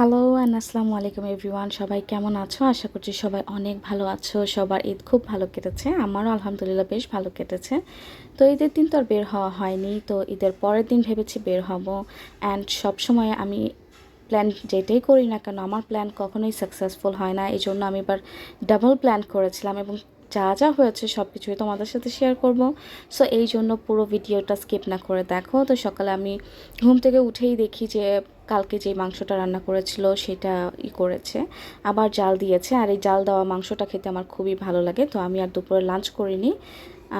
Hello and আসসালামু আলাইকুম everyone সবাই কেমন আছো? আশা করছি সবাই অনেক ভালো আছো। সবার ঈদ খুব ভালো কেটেছে, আমারও আলহামদুলিল্লাহ বেশ ভালো কেটেছে। তো ঈদের দিন তো আর বের হওয়া হয়নি, তো ঈদের পরের দিন ভেবেছি বের হব। অ্যান্ড সবসময় আমি প্ল্যান যেটাই করি না কেন, আমার প্ল্যান কখনোই সাকসেসফুল হয় না। এই জন্য আমি এবার ডাবল প্ল্যান করেছিলাম এবং যা যা হয়েছে সব কিছুই তোমাদের সাথে শেয়ার করব। সো এই জন্য পুরো ভিডিওটা স্কিপ না করে দেখো। তো সকালে আমি ঘুম থেকে উঠেই দেখি যে কালকে যে মাংসটা রান্না করেছিল সেটা ই করেছে। আবার জাল দিয়েছে। আর এই জাল দেওয়া মাংসটা খেতে আমার খুবই ভালো লাগে। তো আমি আর দুপুরে লাঞ্চ করিনি।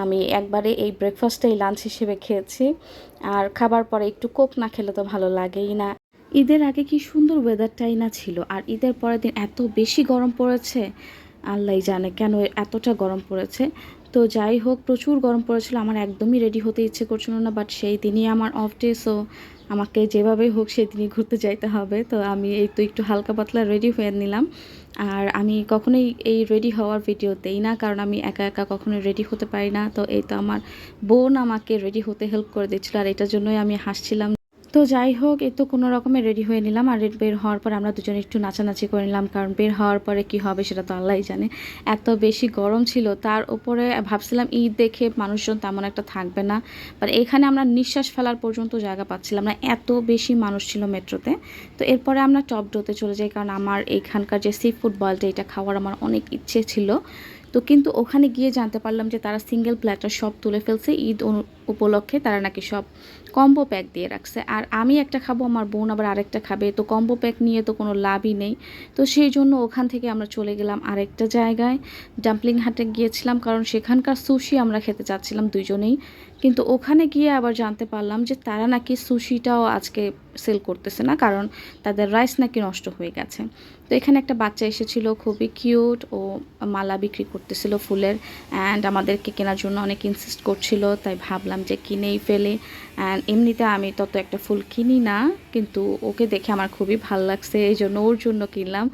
আমি একবারে এই ব্রেকফাস্টটাই লাঞ্চ হিসেবে খেয়েছি। আর খাবার পরে একটু কোক না খেলে তো ভালো লাগেই না। ঈদের আগে কি সুন্দর ওয়েদারটাই না ছিল? আর ঈদের পরের দিন এত বেশি গরম পড়েছে? আল্লাহ জানে কেন এতটা গরম পড়েছে। তো যাই হোক, প্রচুর গরম পড়েছিল, আমার একদমই রেডি হতে ইচ্ছে করছিল না বাট সেই দিনই আমার অফ ডে সো আমাকে যেভাবে হোক সেই দিনই ঘুরতে যাইতে হবে। তো আমি এই তো একটু হালকা পাতলা রেডি হয়ে নিলাম। আর আমি কখনোই এই রেডি হওয়ার ভিডিও দেই না, কারণ আমি একা একা কখনোই রেডি হতে পারি না। তো এই তো আমার বোন আমাকে রেডি হতে হেল্প করে দিচ্ছিল, আর এটার জন্যই আমি হাসছিলাম তো যাই হোক এই তো কোনো রকমে রেডি হয়ে নিলাম। আর বের হওয়ার পর আমরা দুজনে একটু নাচানাচি করে নিলাম। কারণ বের হওয়ার পরে কি হবে সেটা তো আল্লাহই জানে। এত বেশি গরম ছিল, তার উপরে ভাবছিলাম ঈদ দেখে মানুষজন তেমন একটা থাকবে না। বাট এখানে আমরা নিঃশ্বাস ফেলার পর্যন্ত জায়গা পাচ্ছিলাম না। এত বেশি মানুষ ছিল মেট্রোতে। তো এরপরে আমরা টপ ডোতে চলে যাই। কারণ আমার এখানকার যে সি ফুড বলটা এটা খাওয়ার আমার অনেক ইচ্ছে ছিল। তো কিন্তু ওখানে গিয়ে জানতে পারলাম যে তারা সিঙ্গেল প্ল্যাটার সব তুলে ফেলছে। ঈদ উপলক্ষে তারা নাকি সব কম্বো প্যাক দিয়ে রাখছে। আর আমি একটা খাব, আমার বোন আবার আরেকটা খাবে। তো কম্বো প্যাক নিয়ে তো কোনো লাভই নেই। তো সেই জন্য ওখান থেকে আমরা চলে গেলাম আরেকটা জায়গায়। ডাম্পলিং হাটে গিয়েছিলাম, কারণ সেখানকার সুশি আমরা খেতে চাচ্ছিলাম দুজনেই। কিন্তু ওখানে গিয়ে আবার জানতে পারলাম যে তারা নাকি সুশিটাও আজকে সেল করতেছে না, কারণ তাদের রাইস নাকি নষ্ট হয়ে গেছে। তো এখানে একটা বাচ্চা এসেছিল, খুবই কিউট ও মালা বিক্রি করতেছিল ফুলের অ্যান্ড আমাদেরকে কেনার জন্য অনেক ইনসিস্ট করছিল, তাই ভাবলাম যে কিনেই ফেলে। অ্যান্ড এমনিতে আমি তত একটা ফুল কিনি না, কিন্তু ওকে দেখে আমার খুবই ভালো লাগছে, এই জন্য ওর জন্য কিনলাম।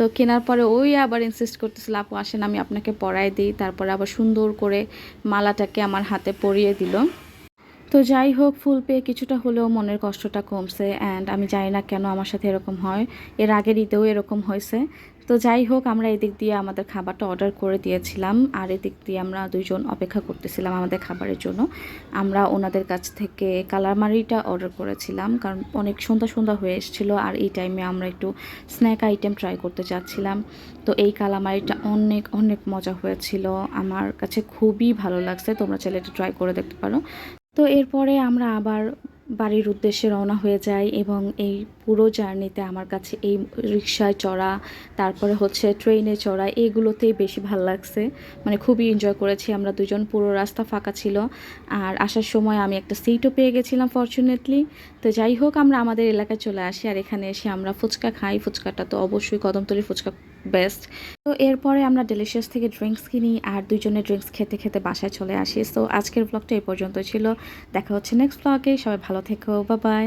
তো কেনার পরে ওই আবার ইনসিস্ট করতেছিল, আপু, আসেন, আমি আপনাকে পরাই দিই। তারপরে আবার সুন্দর করে মালাটাকে আমার হাতে পরিয়ে দিল। তো যাই হোক, ফুল পেয়ে কিছুটা হলেও মনের কষ্টটা কমছে অ্যান্ড আমি জানি না কেন আমার সাথে এরকম হয়। এর আগের ঈদেও এরকম হয়েছে। তো যাই হোক, আমরা এদিক দিয়ে আমাদের খাবারটা অর্ডার করে দিয়েছিলাম আর এদিক দিয়ে আমরা দুইজন অপেক্ষা করতেছিলাম আমাদের খাবারের জন্য। আমরা ওনাদের কাছ থেকে কালারমারিটা অর্ডার করেছিলাম কারণ অনেক সুন্দর সুন্দর হয়ে এসেছিল আর এই টাইমে আমরা একটু স্ন্যাক আইটেম ট্রাই করতে চাচ্ছিলাম তো এই কালামারিটা অনেক অনেক মজা হয়েছিল। আমার কাছে খুবই ভালো লাগছে। তোমরা চাইলে এটা ট্রাই করে দেখতে পারো। তো এরপরে আমরা আবার বাড়ির উদ্দেশ্যে রওনা হয়ে যাই এবং এই পুরো জার্নিতে আমার কাছে এই রিক্সায় চড়া, তারপরে হচ্ছে ট্রেনে চড়া এইগুলোতেই বেশি ভালো লাগছে। মানে খুবই এনজয় করেছি। আমরা দুজন পুরো রাস্তা ফাঁকা ছিল। আর আসার সময় আমি একটা সিটও পেয়ে গেছিলাম ফর্চুনেটলি তো যাই হোক, আমরা আমাদের এলাকায় চলে আসি আর এখানে এসে আমরা ফুচকা খাই। ফুচকাটা তো অবশ্যই কদমতলি ফুচকা বেস্ট তো এরপরে আমরা ডেলিশিয়াস থেকে ড্রিঙ্কস কিনি আর দুজনে ড্রিঙ্কস খেতে খেতে বাসায় চলে আসি। সো আজকের ব্লগটা এই পর্যন্ত ছিল। দেখা হচ্ছে নেক্সট ব্লগে সবাই ভালো থেকো। বা বাই